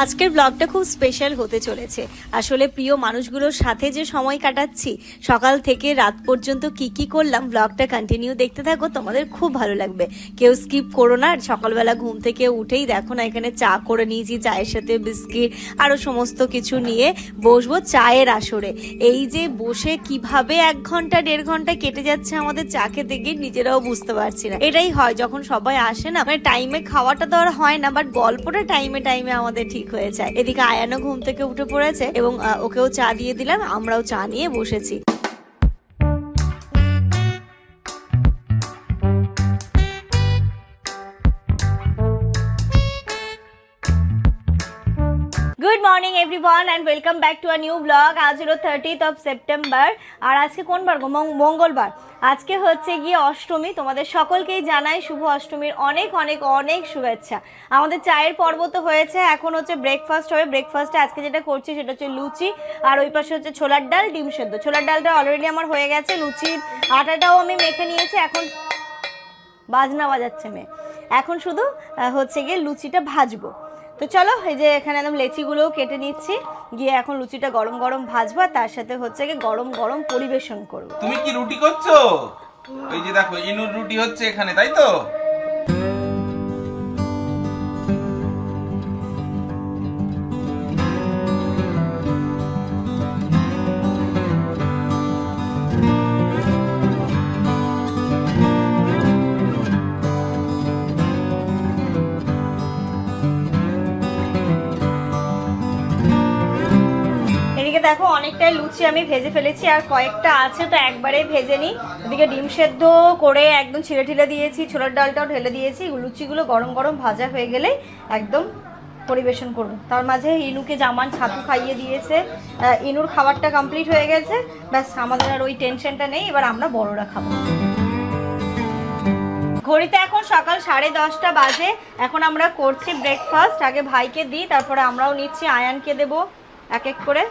আজকের ব্লগটা খুব স্পেশাল হতে চলেছে। আসলে প্রিয় মানুষগুলোর সাথে যে সময় কাটাচ্ছি, সকাল থেকে রাত পর্যন্ত কি কি করলাম ব্লগটা কন্টিনিউ দেখতে থাকো, তোমাদের খুব ভালো লাগবে। কেউ স্কিপ করো না সকালবেলা ঘুম থেকে উঠেই দেখো না, এখানে চা করে নিয়েছি, চায়ের সাথে বিস্কিট আরও সমস্ত কিছু নিয়ে বসবো চায়ের আসরে। এই যে বসে কীভাবে এক ঘণ্টা, দেড় ঘণ্টা কেটে যাচ্ছে আমাদের চা খেতে গিয়ে, নিজেরাও বুঝতে পারছি না। এটাই হয়, যখন সবাই আসে না মানে টাইমে খাওয়াটা তো আর হয় না বাট গল্পটা টাইমে টাইমে আমাদের ঠিক হয়ে যায়। এদিকে আয়ানো ঘুম থেকে উঠে পড়েছে এবং ওকেও চা দিয়ে দিলাম, আমরাও চা নিয়ে বসেছি। Good morning everyone and welcome back to a new blog আজ হলো থার্টিথ অফ সেপ্টেম্বর আর আজকে কোন বার মঙ্গলবার। আজকে হচ্ছে গিয়ে অষ্টমী। তোমাদের সকলকেই জানাই শুভ অষ্টমীর অনেক অনেক অনেক শুভেচ্ছা। আমাদের চায়ের পর্ব তো হয়েছে, এখন হচ্ছে ব্রেকফাস্ট হবে। ব্রেকফাস্টে আজকে যেটা করছি সেটা হচ্ছে লুচি আর ওই পাশে হচ্ছে ছোলার ডাল, ডিম সেদ্ধ। ছোলার ডালটা অলরেডি আমার হয়ে গেছে, লুচির আটাটাও আমি মেখে নিয়েছি, এখন বাজনা বাজাচ্ছে মেয়ে। এখন শুধু হচ্ছে গিয়ে লুচিটা ভাজবো। তো চলো এই যে এখানে একদম লেচিগুলোও কেটে নিচ্ছি। গিয়ে এখন লুচিটা গরম গরম ভাজবো আর তার সাথে হচ্ছে গিয়ে গরম গরম পরিবেশন করব। তুমি কি রুটি করছ? ওই যে দেখো ইনুর রুটি হচ্ছে এখানে তাই তো? দেখো, অনেকটাই লুচি আমি ভেজে ফেলেছি আর কয়েকটা আছে তো একবারে ভেজে নিই। এদিকে ডিম সেদ্ধ করে একদম ছিঁড়ে ঠিলে দিয়েছি, ছোলার ডালটাও ঢেলে দিয়েছি। লুচিগুলো গরম গরম ভাজা হয়ে গেলে একদম পরিবেশন করব। তার মাঝে ইনুকে জামান ছাতু খাইয়ে দিয়েছে। ইনুর খাবারটা কমপ্লিট হয়ে গেছে। ব্যাস, আমাদের আর ওই টেনশনটা নেই। এবার আমরা বড়রা খাব। ঘড়িতে এখন সকাল সাড়ে দশটা বাজে। এখন আমরা করছি ব্রেকফাস্ট আগে ভাইকে দিই, তারপরে আমরাও নিচ্ছি। আয়ানকে দেবো এক এক করে।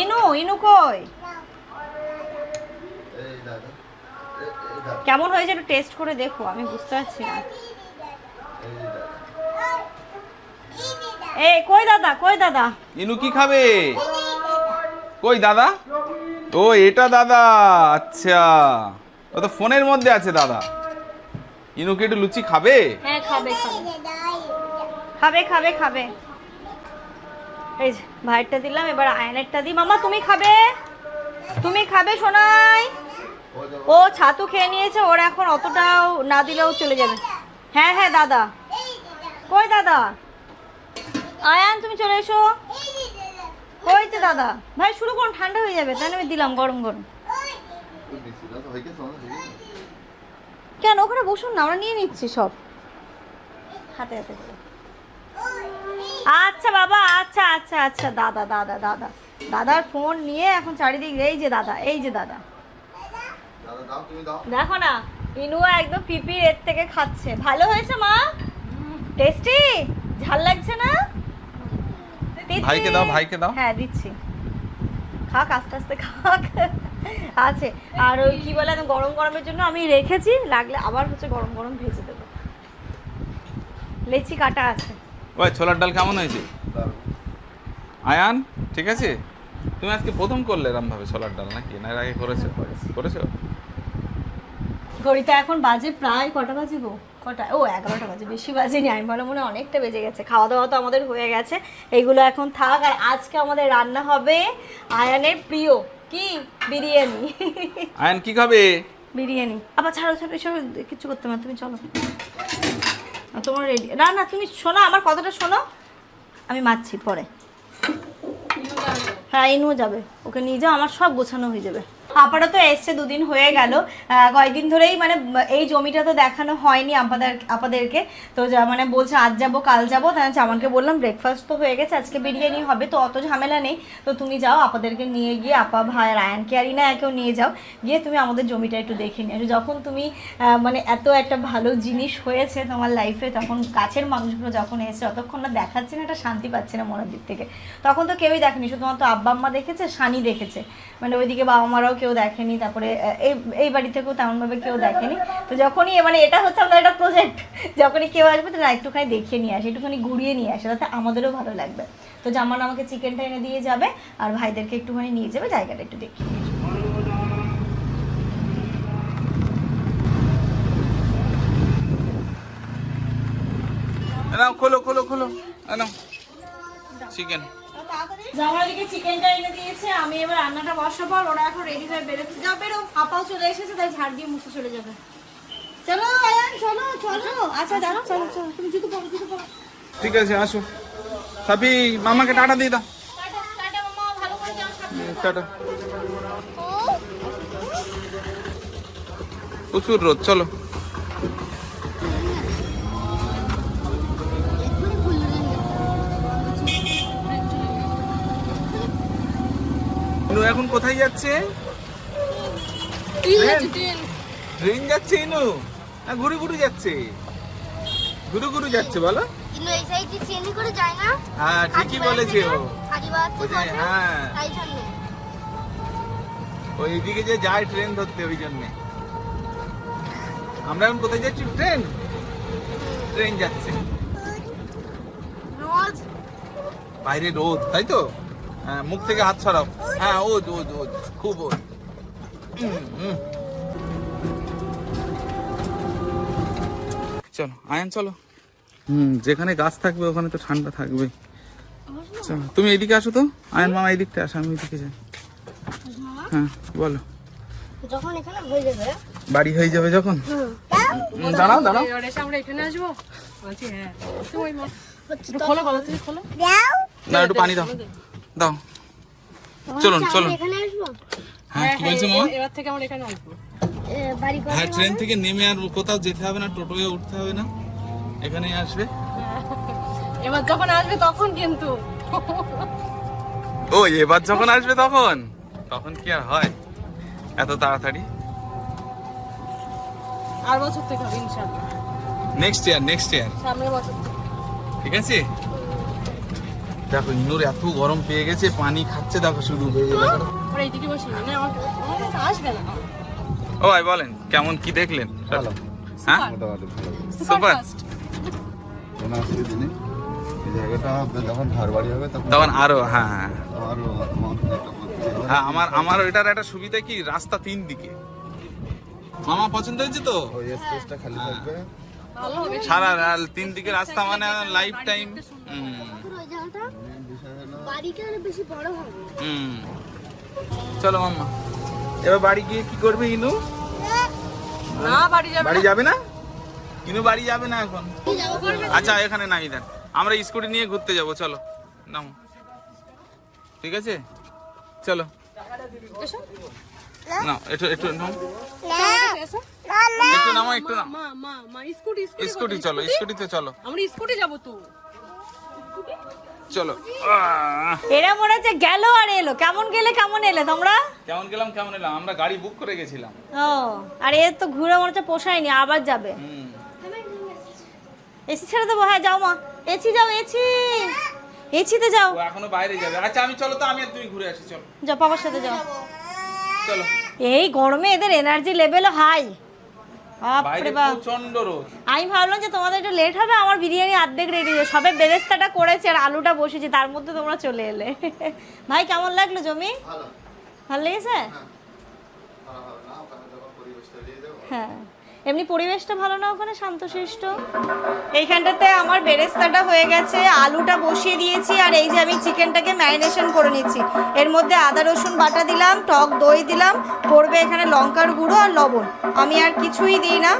ইনু ইনু কই? কেমন হয়েছে একটু টেস্ট করে দেখো আমি বুঝতে পারছি না। এ কই দাদা কই দাদা? ইনু কি খাবে? কই দাদা? ও এটা দাদা আচ্ছা। ও তো ফোনের মধ্যে আছে দাদা। ইনু কি একটু লুচি খাবে? হ্যাঁ খাবে খাবে। খাবে খাবে খাবে। এই ভাইয়েরটা দিলাম, এবার আয়নেরটা দিই মামা, তুমি খাবে? তুমি খাবে, সোনাই? ও ছাতু খেয়ে নিয়েছে, ওর এখন অতটাও না দিলেও চলে যাবে। হ্যাঁ হ্যাঁ দাদা। কই দাদা? আয়ান, তুমি চলে এসো। কই যে দাদা? ভাই, শুরু করুন, ঠান্ডা হয়ে যাবে তাই আমি দিলাম, গরম গরম। কেন, ওখানে বসুন না, আমরা নিয়ে নিচ্ছি সব। হাতে হাতে। আচ্ছা বাবা আচ্ছা আচ্ছা আচ্ছা। দাদা দাদা দাদা। দাদার ফোন নিয়ে এখন চারিদিক এই যে দাদা এই যে দাদা। দেখো না ইনুয়া একদম পিপি এর থেকে খাচ্ছে। ভালো হয়েছে মা? টেস্টি? ঝাল লাগছে না। ভাইকে দাও, ভাইকে দাও। হ্যাঁ দিচ্ছি। খাক আস্তে আস্তে খাক। আছে। আর ওই কি বলে গরম গরমের জন্য আমি রেখেছি লাগলে আবার হচ্ছে গরম গরম ভেজে দেবো। লেচি কাটা আছে। ওই ছোলার ডাল কেমন হয়েছে? আয়ান ঠিক আছে? তুমি আজকে প্রথম করলে এরম ভাবে ছোলার ডাল নাকি? না এর আগে করেছ? করেছ। ঘড়িতে এখন বাজে প্রায় কটা বাজে গো কটা? ও এগারোটা বাজে বেশি বাজেনি। আমি ভালো মনে অনেকটা বেজে গেছে। খাওয়া দাওয়া তো আমাদের হয়ে গেছে। এইগুলো এখন থাক। আর আজকে আমাদের রান্না হবে আয়ানের প্রিয় কি? বিরিয়ানি। আয়ান কি খাবে? বিরিয়ানি। আবার ছাড়ো ছাড়ো এসব কিছু করতে না। তুমি চলো। তোমার রেডি না না, তুমি শোনো, আমার কথাটা শোনো। আমি মারছি, পরে। হ্যাঁ ইনুও যাবে। ওকে নিয়ে যাও, আমার সব গোছানো হয়ে যাবে। আপাতত এসছে, দুদিন হয়ে গেল। কয়েকদিন ধরেই মানে এই জমিটা তো দেখানো হয়নি আপাদের আপাদেরকে। তো যা- মানে বলছে, আজ যাব, কাল যাব। তাই আমাকে বললাম ব্রেকফাস্ট তো হয়ে গেছে, আজকে বিরিয়ানি হবে। তো অত ঝামেলা নেই। তো তুমি যাও, আপাদেরকে নিয়ে গিয়ে, আপা, ভাই রায়ানকে আর একেও নিয়ে যাও। গিয়ে তুমি আমাদের জমিটা একটু দেখে নিয়ে। যখন তুমি মানে এত একটা ভালো জিনিস হয়েছে তোমার লাইফে তখন কাছের মানুষগুলো যখন এসে অতক্ষণ না দেখাচ্ছে না, একটা শান্তি পাচ্ছে না মনের দিক থেকে। তখন তো কেউই দেখেনি। শুধুমাত্র আব্বা আম্মা দেখেছে সানি দেখেছে। মানে ওইদিকে বাবা মারাও কেউ দেখেনি তারপরে এই এই বাড়ি থেকেও তেমনভাবে কেউ দেখেনি। তো যখনই মানে এটা হচ্ছে আমাদের একটা প্রজেক্ট যখনই কেউ আসবে তো না একটুখানি দেখিয়ে নিয়ে আসে একটুখানি ঘুরিয়ে নিয়ে আসে তাতে আমাদেরও ভালো লাগবে। তো জামান আমাকে চিকেনটা এনে দিয়ে যাবে আর ভাইদেরকে একটুখানি নিয়ে যাবে জায়গাটা একটু দেখি খোলো খোলো খোলো। চিকেন। চিকেনটা এনে আমি এবার রান্নাটা বসাবো আর ওরা এখন রেডি হয়ে বেরোচ্ছে। যা বেরো আপাও চলে এসেছে তাই ঝাড় দিয়ে মুছে চলে যাবে। চলো আয়ান চলো চলো। আচ্ছা দাঁড়ো চলো চলো তুমি জুতো পরো জুতো পরো। ঠিক আছে আসো। সাপি মামাকে টাটা দিয়ে দাও। টাটা টাটা মামা ভালো করে যাও সাবধানে। হুম, টাটা। প্রচুর রোদ চলো। ইনু এখন কোথায় যাচ্ছে? ট্রেন ট্রেন যাচ্ছে ইনু। না ঘুরে ঘুরে যাচ্ছে। ঘুরে ঘুরে যাচ্ছে বলো। হ্যাঁ ঠিকই বলেছে ও। হ্যাঁ। ওই যে যায় ট্রেন ধরতে ওই জন্যে। আমরা এখন কোথায় যাচ্ছি ট্রেন? ট্রেন যাচ্ছে। বাইরে রোদ তাই তো? হ্যাঁ মুখ থেকে হাত ছড়াও হ্যাঁ ওদ ওদ ওদ। খুব ওদ। চলো আয়ন চলো। হুম যেখানে গাছ থাকবে ওখানে তো ঠান্ডা থাকবে চলো তুমি এদিকে আসো তো। আয়ন মামা এদিকটা আসো আমি এদিকে যাই। হ্যাঁ বলো। যখন এখানে হয়ে যাবে। বাড়ি হয়ে যাবে যখন? দাঁড়াও দাঁড়াও। আমরা এখানে আসব। বলছি হ্যাঁ। তুমি ওই মা- হচ্ছে একটু খোলো তুমি খোলো। দাও। না একটু পানি দাও। দাও। চলুন, চলুন। আমরা এখানে আসব? হ্যাঁ কি বলছো মামা? এবার থেকে আমরা এখানে আসব। হ্যাঁ ট্রেন থেকে নেমে আর কোথাও যেতে হবে না টোটোয়ে উঠতে হবে না। এখানেই আসবে। এবার যখন আসবে তখন কিন্তু। ও এবার যখন আসবে তখন? তখন কি আর হয়? এত তাড়াতাড়ি? আর বছর থেকে হবে ইনশাল্লাহ নেক্সট ইয়ার নেক্সট ইয়ার সামনের বছর ঠিক আছে? দেখো ইনুর এত গরম পেয়ে গেছে পানি খাচ্ছে দেখো শুধু ও ভাই বলেন কেমন কি দেখলেন? হ্যাঁ? সুপার। কোনো অসুবিধা নেই এই জায়গাটা যখন ঘর বাড়ি হবে তখন তখন আরও হ্যাঁ হ্যাঁ। আমার। হ্যাঁ আমার আমার ওইটার একটা সুবিধা কি? রাস্তা তিন দিকে। মামা পছন্দ হয়েছে তো? খালি থাকবে। সারা তিন দিকে রাস্তা মানে লাইফ টাইম পুরো ওই জায়গাটা মেন বিষয় হলো বাড়িটা আরও বেশি বড় হবে। হুম। চলো মাম্মা এবার বাড়ি গিয়ে কি করবে ইনু? না বাড়ি যাবে বাড়ি যাবে না? ইনু বাড়ি যাবে না এখন? আচ্ছা এখানে নাই দেন আমরা স্কুটি নিয়ে ঘুরতে যাব চলো। নাও। ঠিক আছে? চলো। নাও একটু একটু নাও। একটু নামো একটু নাও। মা মা মা স্কুটি স্কুটি স্কুটি চলো স্কুটিতে চলো। আমরা স্কুটি যাব তো। চলো। এরা মনে হচ্ছে গেল আর এলো। কেমন গেলে কেমন এলে? তোমরা? কেমন গেলাম কেমন এলাম? আমরা গাড়ি বুক করে গেছিলাম। ও আর এর তো ঘুরে মনে হচ্ছে পোষায়নি আবার যাবে। হুম। এসি ছেড়ে দেবো? হ্যাঁ যাও মা। এসি যাও এসি। এসিতে যাও। এখনও বাইরে যাবে। আচ্ছা আমি চলো তো আমি আর তুমি ঘুরে আসি চলো। যাও বাবার সাথে যাও। চলো। এই গরমে এদের এনার্জি লেভেল হাই প্রচণ্ড রোদ। আমি ভাবলাম যে তোমাদের একটু লেট হবে আমার বিরিয়ানি অর্ধেক রেডি সবে বেরেস্তাটা করেছে আর আলুটা বসেছি তার মধ্যে তোমরা চলে এলে। ভাই কেমন লাগল জমি? ভালো। লেগেছে? হ্যাঁ। এমনি পরিবেশটা ভালো না ওখানে? শান্তশিষ্ট? এইখানটাতে আমার বেরেস্তাটা হয়ে গেছে, আলুটা বসিয়ে দিয়েছি, আর এই যে আমি চিকেনটাকে ম্যারিনেশন করে নিচ্ছি। এর মধ্যে আদা, রসুন বাটা দিলাম, টক দই দিলাম, পড়বে এখানে লঙ্কার গুঁড়ো আর লবণ। আমি আর কিছুই দিই না।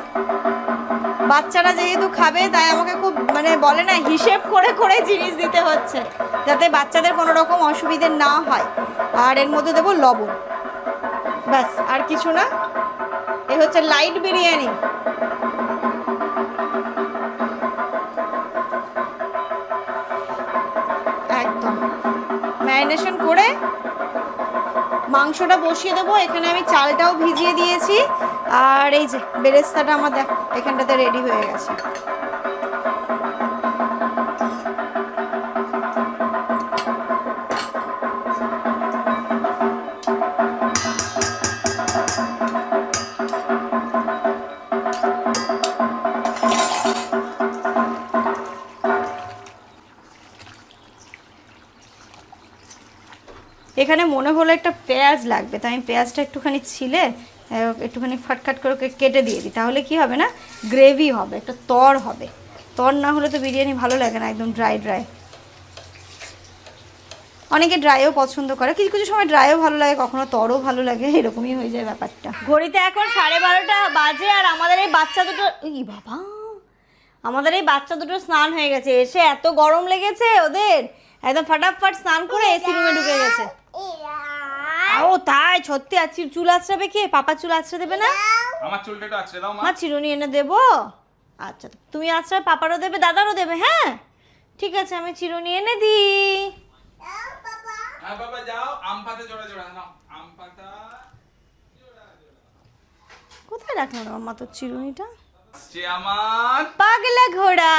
বাচ্চারা যেহেতু খাবে, তাই আমাকে খুব মানে বলে না, হিসেব করে করে জিনিস দিতে হচ্ছে, যাতে বাচ্চাদের কোনো রকম অসুবিধে না হয়। আর এর মধ্যে দেবো লবণ। ব্যাস, আর কিছু না। হচ্ছে লাইট বিরিয়ানি। একদম। ম্যারিনেশন করে মাংসটা বসিয়ে দেবো। এখানে আমি চালটাও ভিজিয়ে দিয়েছি। আর এই যে, বেরেস্তাটা আমার দেখ, এখানটাতে রেডি হয়ে গেছে। এখানে মনে হলো একটা পেঁয়াজ লাগবে তাই আমি পেঁয়াজটা একটুখানি ছিলে একটুখানি ফাটখাট করে ওকে কেটে দিয়ে দিই। তাহলে কি হবে না? গ্রেভি হবে একটা তর হবে। তর না হলে তো বিরিয়ানি ভালো লাগে না একদম ড্রাই ড্রাই। অনেকে ড্রাইও পছন্দ করে কিছু কিছু সময় ড্রাইও ভালো লাগে কখনো তরও ভালো লাগে এরকমই হয়ে যায় ব্যাপারটা। ঘড়িতে এখন সাড়ে বারোটা বাজে আর আমাদের এই বাচ্চা দুটো ই বাবা আমাদের এই বাচ্চা দুটো স্নান হয়ে গেছে এসে এত গরম লেগেছে ওদের একদম ফাটাফাট স্নান করে এসি রুমে ঢুকে গেছে। ও তাই সত্যি চি- চুল আঁচড়াবে কে? পাপা চুল আঁচড়ে দেবে না? আমার চুলটা একটু আছড়ে দাও মা। মা চিরুনি এনে দেবো? আচ্ছা তুমি আঁচড়া পাপারও দেবে দাদারও দেবে হ্যাঁ? ঠিক আছে আমি চিরুনি এনে দিই। হ্যাঁ বাবা যাও। আম পাতা জোড়া জোড়া নাও। আম পাতা কোথায় রাখলাম আমার তোর চিরুনিটা? আমার পাগলা ঘোড়া।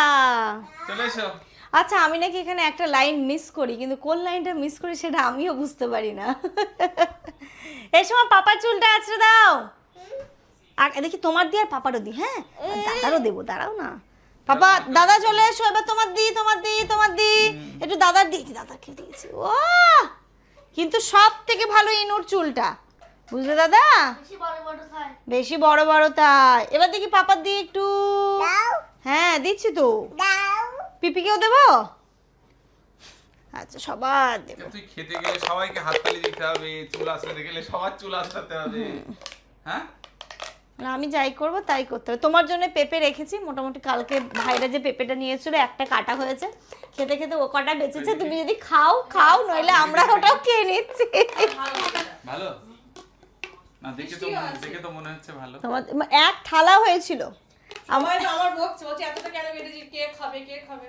চলে এসো। আচ্ছা আমি নাকি এখানে একটা লাইন মিস করি কিন্তু কোন লাইনটা মিস করি সেটা আমিও বুঝতে পারি না। এই সময় পাপার চুলটা আছড়ে দাও। আর দেখি তোমার দি আর পাপারও দি হ্যাঁ? দাদারও দেবো দাঁড়াও না। পাপা দাদা চলে এসো এবার তোমার দি তোমার দি তোমার দি। একটু দাদার দিয়েছি দাদাকে দিয়েছি। ও কিন্তু সব থেকে ভালো ইনুর চুলটা। বুঝলে দাদা? বেশি বড় বড় খায় বেশি বড় বড় তাই। এবার দেখি পাপার দিয়ে একটু। হ্যাঁ দিচ্ছি তো। পিপিকেও দেবো? আচ্ছা সবার দেবো। তুই খেতে গেলে সবাইকে হাততালি দিতে হবে চুল আসতে গেলে সবার চুল আসতে হবে। হ্যাঁ? না আমি যাই করব তাই করতে হবে। তোমার জন্য পেঁপে রেখেছি মোটামুটি কালকে ভাইরা যে পেঁপেটা নিয়েছিল একটা কাটা হয়েছে। খেতে খেতে ও কটা বেঁচেছে তুমি যদি খাও খাও নইলে আমরা ওটাও খেয়ে নিচ্ছি। ভালো? না দেখে তো মনে দেখে তো মনে হচ্ছে ভালো। তোমার এক থালা হয়েছিল। আমার আমার বকছে বলছে এতটা কেন বেড়েছি কে খাবে কে খাবে?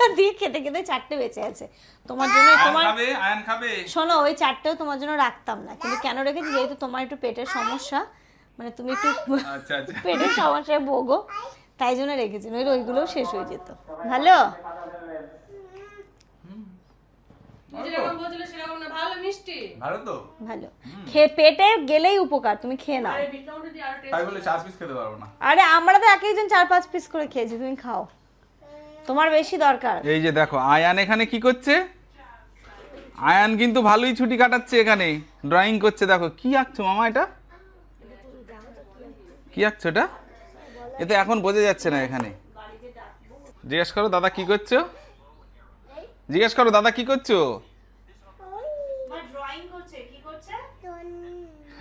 দিয়ে খেতে খেতে চারটে বেঁচে আছে। তোমার জন্য তোমার খাবে আয়ান খাবে। শোনো ওই চারটেও তোমার জন্য রাখতাম না কিন্তু কেন রেখেছি যেহেতু তোমার একটু পেটের সমস্যা মানে তুমি একটু আচ্ছা আচ্ছা। পেটের সমস্যায় ভোগো তাই জন্য রেখেছি নইলে ওইগুলোও শেষ হয়ে যেত। ভালো? ভালো মিষ্টি। ভালো তো? ভালো। খেয়ে পেটে গেলেই উপকার তুমি খেয়ে নাও। আরে বিট লবণটা দিয়ে আরও টেস্ট তাই বলে চার পিস খেতে পারব না। আরে আমরা তো চার পাঁচ পিস করে খেয়েছি তুমি খাও। তোমার বেশি দরকার। এই যে দেখো আয়ান এখানে কি করছে? আয়ান কিন্তু ভালোই ছুটি কাটাচ্ছে এখানে। ড্রয়িং করছে দেখো কি আঁকছো মামা এটা? কি আঁকছো এটা? এ তো এখন বোঝা যাচ্ছে না এখানে। জিজ্ঞেস করো দাদা কি করছ? জিজ্ঞেস করো দাদা কি করছ?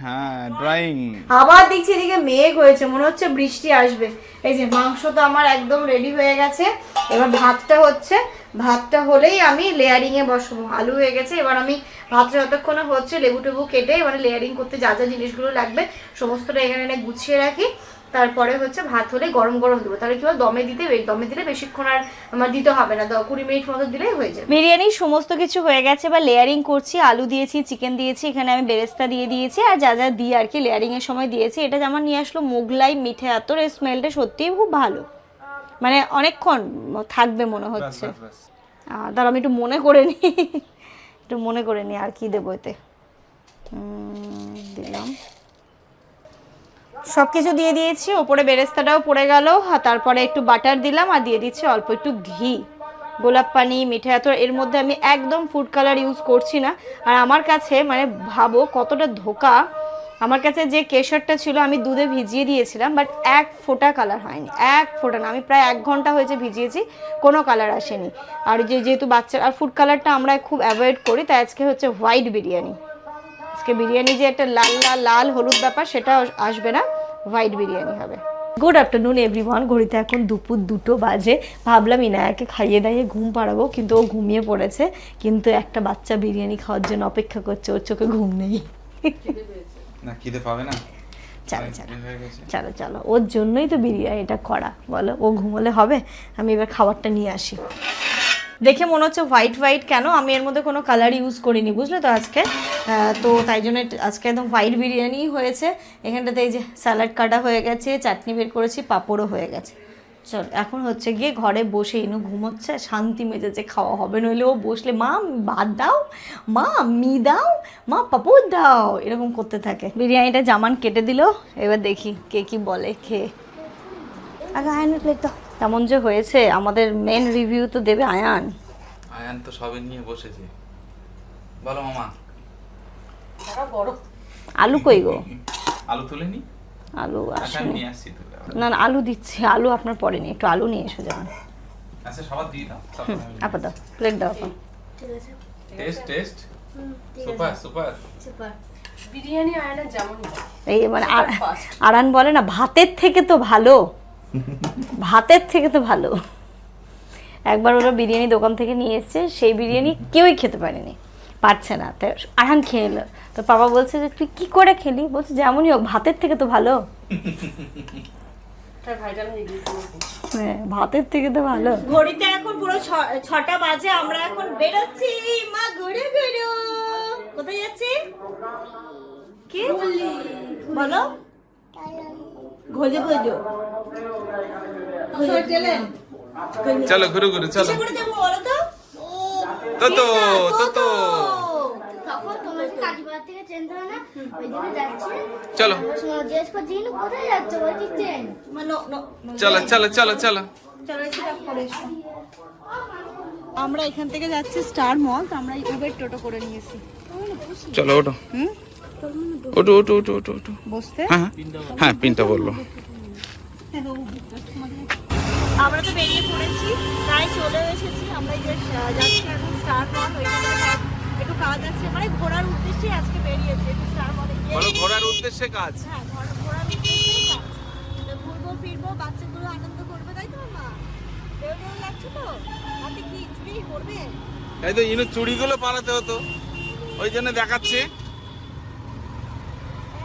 হ্যাঁ ড্রয়িং আবার দেখছি এদিকে মেঘ হয়েছে মনে হচ্ছে বৃষ্টি আসবে। এই যে মাংস তো আমার একদম রেডি হয়ে গেছে। এবার ভাতটা হচ্ছে ভাতটা হলেই আমি লেয়ারিং এ বসবো। আলু হয়ে গেছে এবার আমি ভাতটা যতক্ষণে হচ্ছে লেবু টেবু কেটে এবার লেয়ারিং করতে যা যা জিনিসগুলো লাগবে সমস্তটা এখানে এনে গুছিয়ে রাখি। তারপরে হচ্ছে ভাত হলে গরম গরম দেবো। তাহলে কি বল দমে দিতে দমে দিলে বেশিক্ষণ আর আমার দিতে হবে না। দ- কুড়ি মিনিট মতো দিলেই হয়ে যাবে। বিরিয়ানি সমস্ত কিছু হয়ে গেছে বা লেয়ারিং করছি। আলু দিয়েছি চিকেন দিয়েছি এখানে আমি বেরেস্তা দিয়ে দিয়েছি আর যা যা দিয়ে আর কি লেয়ারিং এর সময় দিয়েছি। এটা আমার নিয়ে আসলো মোগলাই মিঠে আতর এর স্মেলটা সত্যিই খুব ভালো। মানে অনেকক্ষণ থাকবে মনে হচ্ছে। দাঁড়াও আমি একটু মনে করে নিই একটু মনে করে নিই আর কি দেবো এতে। দিলাম। সব কিছু দিয়ে দিয়েছি, ওপরে বেরেস্তাটাও পড়ে গেল আর তারপরে একটু বাটার দিলাম আর দিয়ে দিচ্ছি অল্প একটু ঘি। গোলাপ পানি মিঠাই আতর এর মধ্যে আমি একদম ফুড কালার ইউজ করছি না। আর আমার কাছে মানে ভাবো কতটা ধোকা, আমার কাছে যে কেশরটা ছিল আমি দুধে ভিজিয়ে দিয়েছিলাম বাট এক ফোঁটা কালার হয়নি, এক ফোঁটা না, আমি প্রায় এক ঘণ্টা হয়েছে ভিজিয়েছি, কোনো কালার আসেনি। আর যে যেহেতু বাচ্চার, আর ফুড কালারটা আমরা খুব অ্যাভয়েড করি, তাই আজকে হচ্ছে হোয়াইট বিরিয়ানি। আজকে বিরিয়ানি যে একটা লাল লাল লাল হলুদ ব্যাপার সেটা আসবে না। হোয়াইট বিরিয়ানি হবে। গুড আফটারনুন এভরিওয়ান ঘড়িতে এখন দুপুর দুটো বাজে। ভাবলাম ইনায়াকে খাইয়ে দাইয়ে ঘুম পাড়াবো কিন্তু ও ঘুমিয়ে পড়েছে। কিন্তু একটা বাচ্চা বিরিয়ানি খাওয়ার জন্য অপেক্ষা করছে ওর চোখে ঘুম নেই। না খিদে পাবে না? চলো চলো। চলো চলো। ওর জন্যই তো বিরিয়ানিটা করা। বলো ও ঘুমোলে হবে? আমি এবার খাবারটা নিয়ে আসি। দেখে মনে হচ্ছে হোয়াইট হোয়াইট কেন? আমি এর মধ্যে কোনো কালার ইউজ করিনি, বুঝলে তো আজকে? তো তাই জন্য আজকে একদম হোয়াইট বিরিয়ানি হয়েছে। এখানটাতে এই যে স্যালাড কাটা হয়ে গেছে, চাটনি বের করেছি, পাঁপড়ও হয়ে গেছে। চল, এখন হচ্ছে গিয়ে ঘরে বসে ইনু ঘুমোচ্ছে, শান্তি মেজেছে খাওয়া হবে। নইলে ও বসলে, মা, ভাত দাও, মা, মি দাও, মা, পাপড় দাও। এরকম করতে থাকে। বিরিয়ানিটা জামান কেটে দিল, এবার দেখি কে কি বলে খেয়ে আগে আয়নের প্লেট দাও। তেমন যে হয়েছে আমাদের মেন রিভিউ তো দেবে আয়ান। আয়ান তো সবে নিয়ে বসেছে। বলো মামা। আলু কই গো? আলু তুলে নি? আলু আসেনি। না না আলু দিচ্ছি। আলু আপনার পরে নিয়ে একটু আলু নিয়ে এসো যেমন আচ্ছা সবার দিয়ে দাও। আপা দাও। প্লেট দাও আপা। ঠিক আছে। Taste taste super super super biryani আয়না যেমনই হয়। এই মানে. আরান বলে না ভাতের থেকে তো ভালো। ভাতের থেকে তো ভালো। একবার ওরা বিরিয়ানি দোকান থেকে নিয়ে এসছে সেই বিরিয়ানি কেউই খেতে পারেনি পারছে না। তাই আরহান খেয়ে এলো। তো বাবা বলছে যে তুই কি করে খেলি? বলছে যেমনই হোক ভাতের থেকে তো ভালো। হয়ে ভাতের থেকে তো ভালো। ঘড়িতে এখন পুরো ছটা বাজে আমরা এখন বেরোচ্ছি। মা ঘুরে ঘুরো কোথায় যাচ্ছি কি? বলো। ঘোলে গেলেন চলো। ঘুরে ঘুরে চলো। তো? তো তো তো চলো। আমার সঙ্গে জিজ্ঞেস করছি "ইনু কোথায় যাচ্ছে? বলছি ট্রেন চলো চলো চলো চলো। আমরা এখান থেকে যাচ্ছি স্টার মল তো আমরা উবের টোটো করে নিয়েছি। চলো ওটো হুম? ওটো ওটো ওটো ওটো ওটো বসতে? হ্যাঁ হ্যাঁ। হ্যাঁ পিনটা বলল। আমরা তো বেরিয়ে পড়েছি প্রায় চলে এসেছি। আমরা এই যে যাচ্ছি এখন স্টার মল ওইখানে একটু কাজ আছে। মানে ঘোরার উদ্দেশ্যে আজকে বেরিয়েছি একটু স্টার মলে গিয়ে। বলো ঘোরার উদ্দেশ্যে কাজ? হ্যাঁ ঘোরার উদ্দেশ্যেই কাজ। ঘুরবো ফিরবো বাচ্চাগুলো আনন্দ করবে তাই তো মা? বেরো বেরো লাগছে তো? হাতে কি চুরি করবে? তাই তো ইনু চুড়িগুলো পালাতে হতো। ওই জন্য দেখাচ্ছে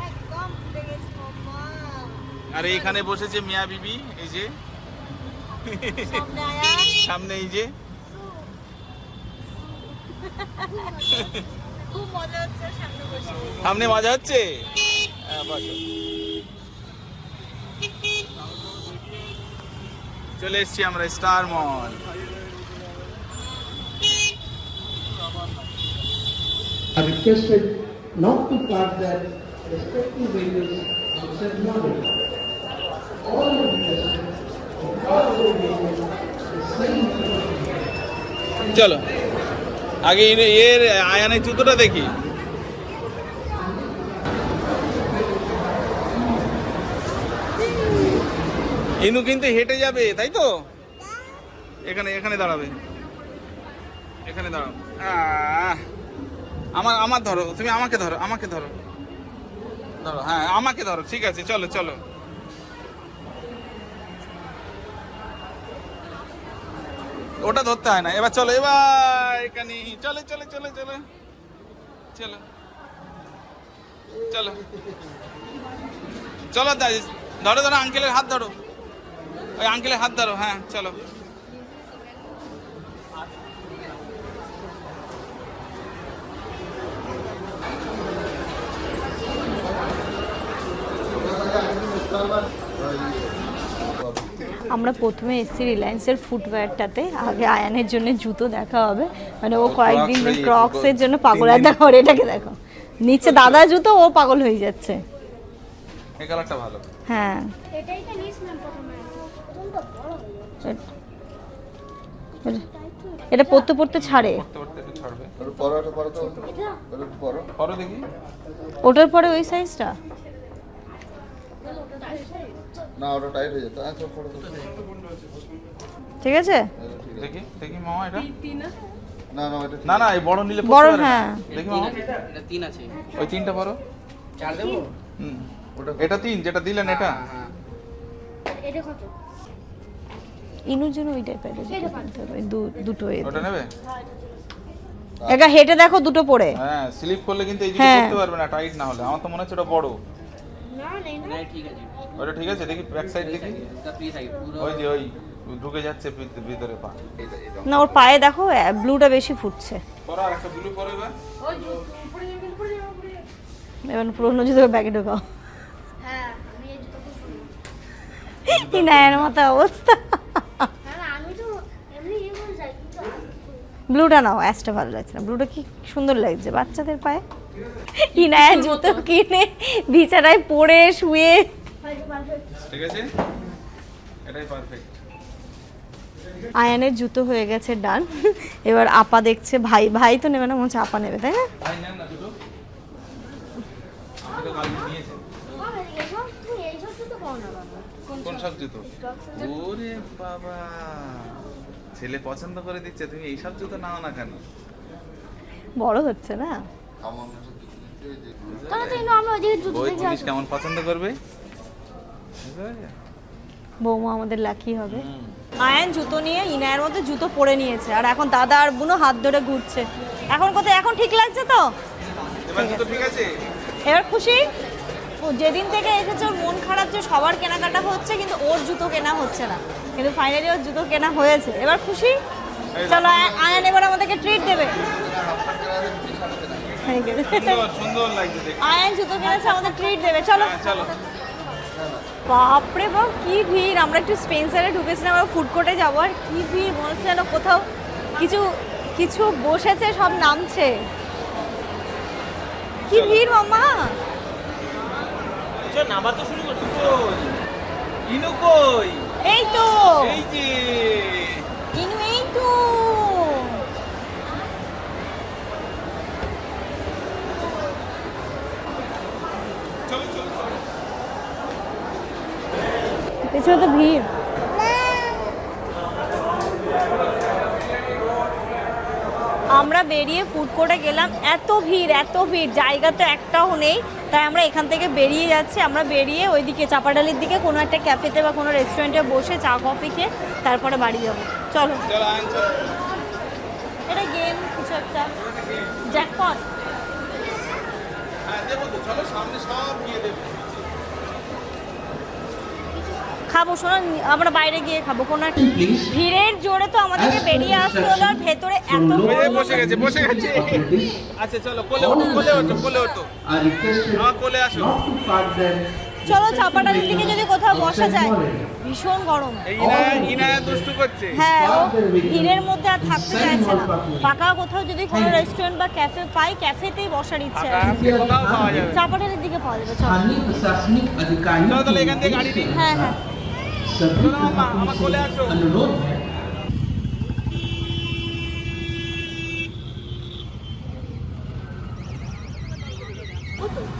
একদম ভুলে গেছি মাম্মা আর এইখানে বসেছে মিয়া বিবি এই যে সামনে এই যে সামনে মজা হচ্ছে হ্যাঁ, চলে এসছি আমরা star mall are requested not to park their respective vehicles outside lobby. All their vehicles the same চলো। আগে এর আয়ানের জুতোটা দেখি। ইনু কিন্তু হেঁটে যাবে তাই তো? এখানে এখানে দাঁড়াবে। এখানে আহ, আমার আমার ধরো তুমি আমাকে ধরো আমাকে ধরো। ধরো হ্যাঁ আমাকে ধরো। ঠিক আছে চলো চলো। ওটা ধরতে হয় না। এবার চলো, এবার এখানে চলে চলে চলে চলে। চলো। চলো। চলো দাই ধরো ধরো আঙ্কেলের হাত ধরো। ওই আঙ্কেলের হাত ধরো হ্যাঁ চলো। আমরা প্রথমে এসেছি রিলায়েন্সের ফুটওয়্যারটাতে আগে আয়ানের জন্য জুতো দেখা হবে। মানে ও কয়েকদিন ক্রক্সের জন্য পাগল দিন। দেখো এটাকে দেখো। নিচে দাদা জুতো ও পাগল হয়ে যাচ্ছে। এই কালারটা ভালো। হ্যাঁ। এটাই তো নিয়েছিলাম প্রথমে হয়ে এটা- পড়তে পড়তে ছাড়ে। পড়তে পড়তে একটু ছাড়বে। একটু পরো একটু পরো তো। এটা একটু পরো করো দেখি। ওটার পরে ওই সাইজটা না ওটা টাইট হয়ে যেত। হ্যাঁ ঠিক আছে ঠিক আছে? দেখি দেখি মামা এটা। না না এটা না না এই বড় নিলে বড়। হ্যাঁ। দেখি মামা। এটা তিন আছে। ওই তিনটা বড় চার দেবো? হুম। ওটা এটা তিন যেটা দিলেন এটা। হ্যাঁ এটা কত? ইনুর জন্য ওই টাইপের দুটো ওটা নেবে? একা হেঁটে দেখো দুটো পড়ে। হ্যাঁ স্লিপ করলে কিন্তু এই জিনিস হ্যাঁ। করতে পারবে না টাইট না হলে। আমার তো মনে হচ্ছে ওটা বড়। না নেই না। না ঠিক আছে। ওটা ঠিক আছে দেখি ব্যাক সাইড দেখি। ওই যে ওই ঢুকে যাচ্ছে ভিতরে পা। না ওর পায়ে দেখো ব্লুটা বেশি ফুটছে। পরো আর একটা ব্লু পরে এবার। পুরোনো জুতো ব্যাগে ঢোকাও। হ্যাঁ আমি এই সুন্দর মতো অবস্থা। না, আমি তো এমনি ইয়ে ব্লুটা নাও অ্যাশটা ভালো লাগছে না। ব্লুটা কি সুন্দর লাগছে বাচ্চাদের পায়ে? ইনায়া জুতো কিনে বিছানায় পড়ে শুয়ে আয়ানের জুতো হয়ে গেছে ডান। এবার আপা দেখছে ভাই। ভাই তো নেবে না মনে হচ্ছে আপা নেবে তাই না? ছেলে পছন্দ করে দিচ্ছে তুমি এইসব জুতো নাও না কেন? হচ্ছে না? কেমন পছন্দ করবে? বৌমা আমাদের লাকি হবে। আয়ান জুতো নিয়ে ইনায়ের মধ্যে জুতো পরে নিয়েছে আর এখন দাদা আর বুনো হাত ধরে ঘুরছে। এখন কোথায়? এখন ঠিক লাগছে তো? এবার জুতো ঠিক আছে? এবার খুশি? ও যেদিন থেকে এসেছে ওর মন খারাপ যে সবার কেনাকাটা হচ্ছে কিন্তু ওর জুতো কেনা হচ্ছে না। কিন্তু ফাইনালি ওর জুতো কেনা হয়েছে। এবার খুশি? চলো আয়া- আয়ান এবার আমাদেরকে ট্রিট দেবে। আয়ান জুতো কিনেছে আমাদের ট্রিট দেবে। চলো। হ্যাঁ, চলো। বাপরে বাপ কি ভিড়। আমরা একটু স্পেন্সারে ঢুকেছিলাম আমরা ফুড কোর্টে যাব আর কি ভিড় মনে হচ্ছে যেন কোথাও কিছু কিছু বসেছে সব নামছে। কি ভিড় মামা কই? ইনু কই? এই তো। এই যে। ইনু এই তো চলো চলো চলো। পেছনে তো ভিড়। আমরা বেরিয়ে ফুড কোর্টে গেলাম। এত ভিড় এত ভিড়। জায়গা তো একটাও নেই। তাই আমরা এখান থেকে বেরিয়ে যাচ্ছি। আমরা বেরিয়ে ওইদিকে চাপাডালির দিকে কোনো একটা ক্যাফেতে বা কোনো রেস্টুরেন্টে বসে চা, কফি খেয়ে তারপরে বাড়ি যাব। চলো। এটা গেম কিছু একটা। জ্যাকপট হ্যাঁ দেবো তো, চলো সামনে সব গিয়ে দেবো খাব শোনো আমরা বাইরে গিয়ে খাব কোনো ভিড়ের জোরে তো আমাদেরকে বেরিয়ে আসতে হলো আর ভেতরে এত বসে গেছে বসে গেছে। আচ্ছা চলো কোলে ওঠো কোলে ওঠো কোলে ওঠো। হ্যাঁ, কোলে আসো। চলো চাপাটার দিকে যদি কোথাও বসা যায় ভীষণ গরম। হ্যাঁ ও ভিড়ের মধ্যে আর থাকতে চাইছে না। পাকা কোথাও যদি কোনো রেস্টুরেন্ট বা ক্যাফে পাই ক্যাফেতেই বসার ইচ্ছে আছে। দিকে পাওয়া যাবে এখান থেকে হ্যাঁ হ্যাঁ।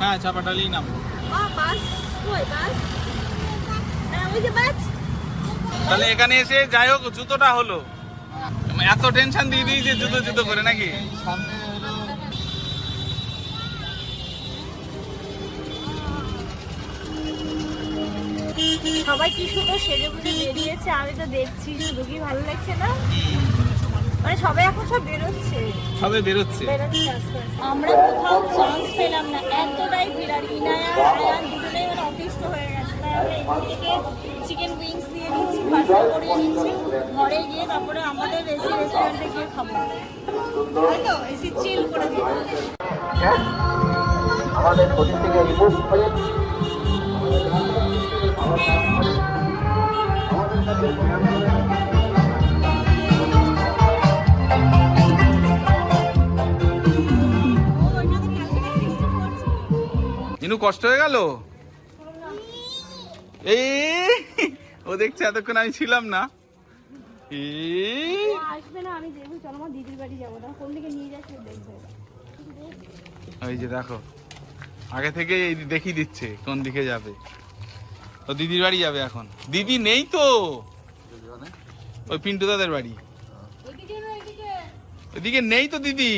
হ্যাঁ চাপাটালি নাম তাহলে এখানে এসে যাই হোক, জুতোটা হলো। এত টেনশন দিয়ে দিয়েছে জুতো জুতো করে নাকি? সামনে সবাই কি সুন্দর সেজে গুজে বেরিয়েছে আমি তো দেখছি শুধু কি ভালো লাগছে না? মানে সবাই এখন সব বেরোচ্ছে। সবে বেরোচ্ছে। আমরা কোথাও চান্স পেলাম না। এতটাই ভিড় আর ইনায়া আয়ান দুজনেই মানে অতিষ্ঠ হয়ে গেছে। তাই আমরা এখান থেকে চিকেন উইংস দিয়ে নিচ্ছি পার্সেল করিয়ে নিচ্ছি ঘরে গিয়ে তারপরে আমাদের এসি রেস্টুরেন্টে গিয়ে খাব। তাই তো? এসি চিল করে দিই আমাদের হোটেল থেকে ইনু কষ্ট হয়ে গেল? এই, ও দেখছে এতক্ষণ আমি ছিলাম না। ওই যে দেখো, আগে থেকে দেখিয়ে দিচ্ছে, কোন দিকে যাবে। ও দিদির বাড়ি যাবে এখন। দিদি নেই তো। ওই পিন্টু দাদের বাড়ি। ওইদিকে নেই তো দিদি।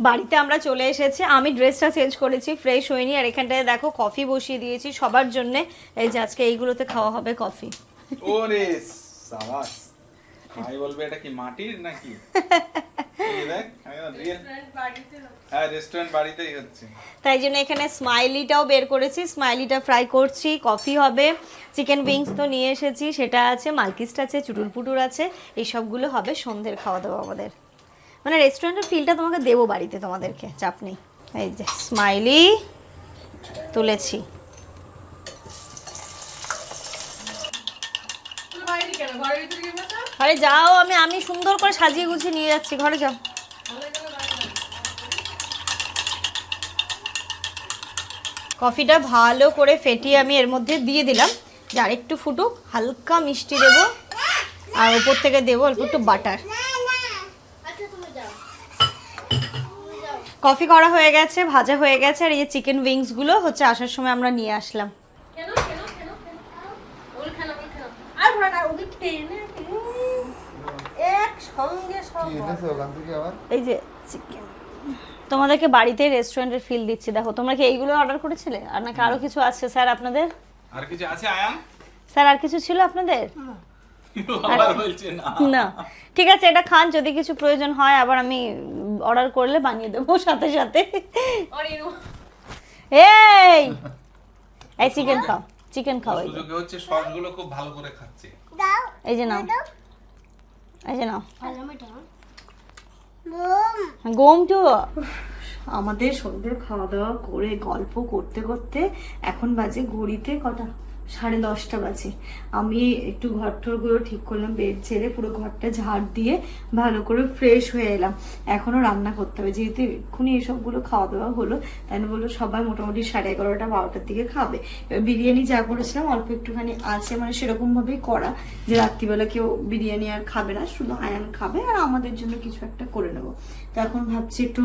বাড়িতে আমরা চলে এসেছি। আমি ড্রেসটা চেঞ্জ করেছি ফ্রেশ হইনি আর এখানটায় দেখো কফি বসিয়ে দিয়েছি সবার জন্য। এই যে আজকে এইগুলোতে খাওয়া হবে কফি। ওরে সাবাস। ভাই বলবে এটা কি মাটির নাকি? দেখ। হ্যাঁ রেস্টুরেন্ট বাড়িতেই হচ্ছে। তাই জন্য এখানে স্মাইলিটাও বের করেছি। স্মাইলিটা ফ্রাই করছি কফি হবে। চিকেন উইংস তো নিয়ে এসেছি সেটা আছে মালকিস্ট আছে চুটুল পুটুর আছে। এই সবগুলো হবে সন্ধ্যের খাওয়া দাওয়া আমাদের। মানে রেস্টুরেন্টের ফিলটা তোমাকে দেবো বাড়িতে তোমাদেরকে চাপ নেই। এই যে স্মাইলি তুলেছি। আরে যাও আমি আমি সুন্দর করে সাজিয়ে গুছিয়ে নিয়ে যাচ্ছি। ঘরে যাও। কফিটা ভালো করে ফেটিয়ে আমি এর মধ্যে দিয়ে দিলাম। যে আরেকটু ফুটুক হালকা মিষ্টি দেবো। আর ওপর থেকে দেবো অল্প একটু বাটার। আচ্ছা তুমি যাও তুমি যাও কফি করা হয়ে গেছে ভাজা হয়ে গেছে। আর এই যে চিকেন উইংসগুলো হচ্ছে আসার সময় আমরা নিয়ে আসলাম। এই যে চিকেন। তোমাদেরকে বাড়িতে রেস্টুরেন্টের ফিল দিচ্ছি। দেখো তোমরা কি এইগুলো অর্ডার করেছিলে? আর নাকি আরও কিছু আছে স্যার আপনাদের? আর কিছু আছে আয়ান? স্যার আর কিছু ছিল আপনাদের? না। না। ঠিক আছে এটা খান যদি কিছু প্রয়োজন হয় আবার আমি অর্ডার করলে বানিয়ে দেবো সাথে সাথে। আর এই! এই চিকেন খাও চিকেন খাও এই যে। সুযোগে হচ্ছে সসগুলো খুব ভালো করে খাচ্ছে। দাও এই যে নাও। এই যে নাও। আমাদের সন্ধ্যের খাওয়া দাওয়া করে গল্প করতে করতে এখন বাজে ঘড়িতে কটা? সাড়ে দশটা বাজে। আমি একটু ঘর টরগুলো ঠিক করলাম, বেড ছেড়ে পুরো ঘরটা ঝাড় দিয়ে ভালো করে ফ্রেশ হয়ে এলাম। এখনও রান্না করতে হবে, যেহেতু এক্ষুনি এসবগুলো খাওয়া দাওয়া হলো, তাই বলল সবাই মোটামুটি সাড়ে এগারোটা, বারোটার দিকে খাবে। এবার বিরিয়ানি যা করেছিলাম, অল্প একটুখানি আছে মানে সেরকম ভাবেই করা, যে রাত্রিবেলা কেউ বিরিয়ানি আর খাবে না, শুধু আয়ান খাবে, আর আমাদের জন্য কিছু একটা করে নেব। তো এখন ভাবছি একটু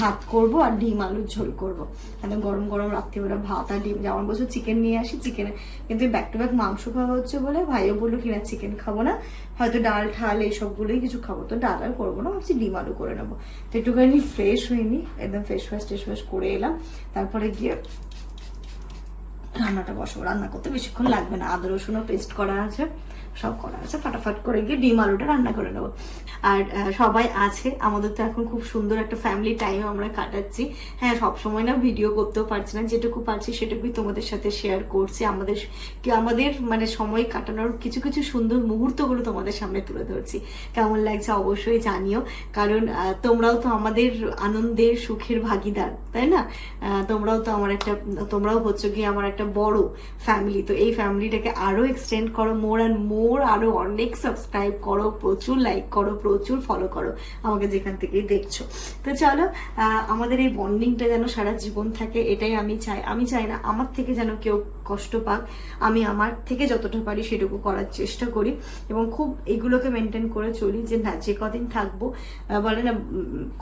ভাত করব আর ডিম আলুর ঝোল করব। একদম গরম গরম রাত্রিবেলা ভাত আর ডিম, যেমন বলছো চিকেন নিয়ে আসি চিকেন কিন্তু ব্যাক টু ব্যাক মাংস খাওয়া হচ্ছে বলে ভাইও বলল, কিনা চিকেন খাব না, হয়তো ডাল, ঠাল এইসবগুলোই কিছু খাব। তো ডাল আর করব না, ভাবছি ডিম আলু করে নেব। তো একটুখানি ফ্রেশ হয়নি একদম ফ্রেশ ফ্রেশ টেস ফ্রেশ করে এলাম। তারপরে গিয়ে রান্নাটা বসাবো। রান্না করতে বেশিক্ষণ লাগবে না, আদা রসুনও পেস্ট করা আছে। সব করা আছে, ফাটাফাট করে গিয়ে ডিম আলুটা রান্না করে নেব। আর সবাই আছে, আমাদের তো এখন খুব সুন্দর একটা ফ্যামিলি টাইম আমরা কাটাচ্ছি। হ্যাঁ সব সময় না ভিডিও করতেও পারছি না, যেটুকু পারছি সেটুকুই তোমাদের সাথে শেয়ার করছি। আমাদের আমাদের মানে সময় কাটানোর কিছু কিছু সুন্দর মুহূর্তগুলো তোমাদের সামনে তুলে ধরছি। কেমন লাগছে অবশ্যই জানিও, কারণ তোমরাও তো আমাদের আনন্দের, সুখের ভাগিদার, তাই না? তোমরাও তো আমার একটা, তোমরাও হচ্ছে গিয়ে আমার একটা বড় ফ্যামিলি তো এই ফ্যামিলিটাকে আরও এক্সটেন্ড করো মোর অ্যান্ড মোর আরও অনেক সাবস্ক্রাইব করো, প্রচুর লাইক করো, প্রচুর ফলো করো আমাকে যেখান থেকেই দেখছ। তো চলো আমাদের এই বন্ডিংটা যেন সারা জীবন থাকে, এটাই আমি চাই। আমি চাই না আমার থেকে যেন কেউ কষ্ট পাক। আমি আমার থেকে যতটা পারি সেটুকু করার চেষ্টা করি এবং খুব এগুলোকে মেনটেন করে চলি যে না, যে কদিন থাকব বলে না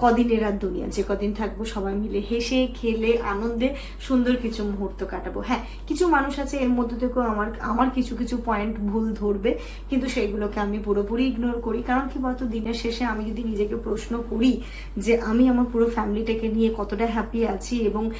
কদিনের আর দুনিয়া, যে কদিন থাকব সবাই মিলে হেসে, খেলে, আনন্দে সুন্দর কিছু মুহূর্ত কাটাবো। হ্যাঁ কিছু মানুষ আছে এর মধ্যে থেকেও আমার আমার কিছু কিছু পয়েন্ট ভুল ধরবে। কিন্তু সেইগুলোকে আমি পুরোপুরি ইগনোর করি। কারণ কি বলতো, দিনের শেষে আমি যদি নিজেকে প্রশ্ন করি যে আমি আমার পুরো ফ্যামিলিটাকে নিয়ে কতটা হ্যাপি আছি এবং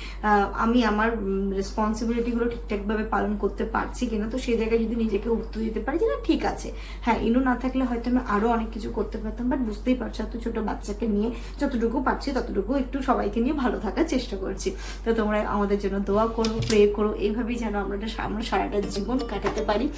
আমি আমার রেসপন্সিবিলিটিগুলো ঠিকঠাকভাবে পালন করতে পারছি কিনা, তো সেই জায়গায় যদি নিজেকে উত্তর দিতে পারি যে না, ঠিক আছে। হ্যাঁ ইনু না থাকলে হয়তো আমি আরও অনেক কিছু করতে পারতাম বাট বুঝতেই পারছ, এত ছোট বাচ্চাকে নিয়ে যতটুকু পারছি, ততটুকু একটু সবাইকে নিয়ে ভালো থাকার চেষ্টা করছি। তো তোমরা আমাদের জন্য দোয়া করো প্রে করো, এইভাবেই যেন আমরা আমরা সারাটা জীবন কাটাতে পারি।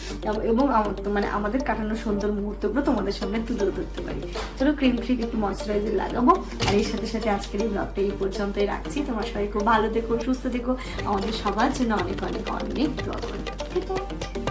এবং- আমার- মানে আমাদের কাটানো সুন্দর মুহূর্তগুলো তোমাদের সামনে তুলে ধরতে পারি। চলো ক্রিম ক্রিম একটু ময়শ্চারাইজার লাগাবো। আর এর সাথে সাথে আজকের এই ব্লগটা এই পর্যন্তই রাখছি। তোমার সবাই খুব ভালো দেখো, সুস্থ দেখো। আমাদের সবার জন্য অনেক অনেক অনেক দোয়া ঠিক আছে